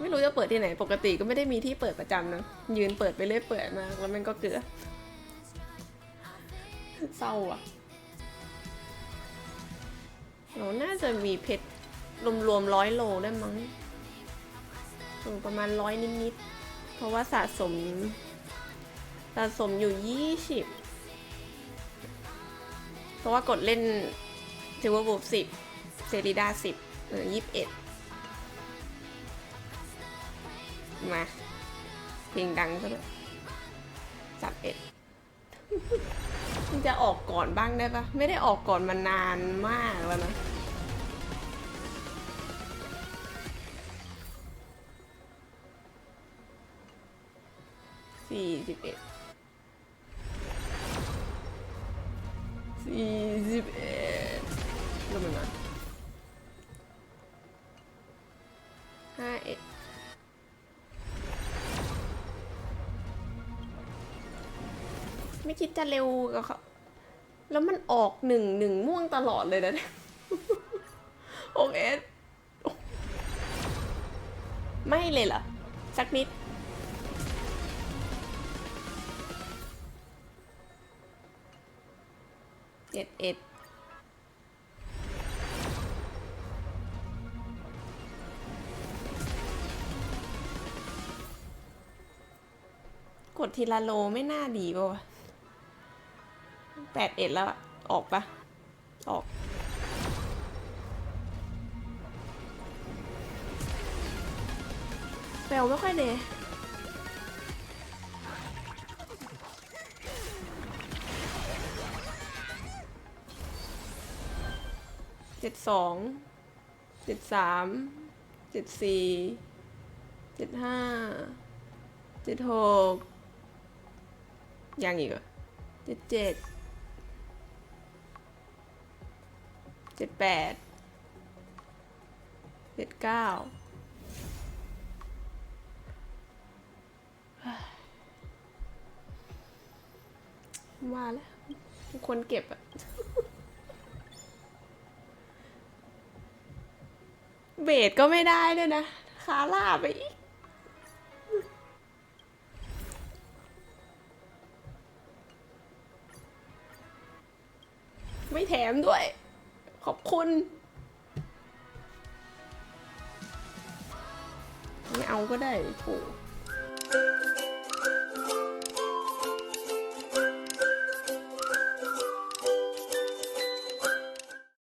ไม่รู้จะเปิดที่ไหน ปกติก็ไม่ได้มีที่เปิดประจำนะ ยืนเปิดไปเรื่อยเปื่อยมาก แล้วมันก็เกลือเศร้าอะ เราน่าจะมีเพชรรวมๆร้อยโลได้มั้งประมาณร้อยนิดๆ เพราะว่าสะสม สะสมอยู่ยี่สิบ เพราะว่ากดเล่น s i l v e r w o l f สิบเซริดาสิบเออยี่สิบเอ็ด มา เพลงดังซะด้วยสับเอ็ดมันจะออกก่อนบ้างได้ปะไม่ได้ออกก่อนมานานมากแล้วนะสี่สิบเอ็ดสี่สิบเอ็ดก็มันมาห้าเอ็ด ไม่คิดจะเร็วกับเขาแล้วมันออกหนึ่งหนึ่งม่วงตลอดเลยนะโอเอสไม่เลยเหรอ สักนิดเอ็ดเอ็ดกดทีละโลไม่น่าดีป่าวะ แปดเอ็ดแล้วอะออกปะออกแปลไม่ค่อยเดเจ็ดสองเจ็ดสามเจ็ดสี่เจ็ดห้าเจ็ดหกยังอีกเหรอเจ็ดเจ็ด จ็ดแปดเจ็ดเก้าว่าแล้วทุกคนเก็บอะเบสก็ไม่ได้ด้วยนะคาร่าไปอีกไม่แถมด้วย ขอบคุณ ไม่เอาก็ได้โถ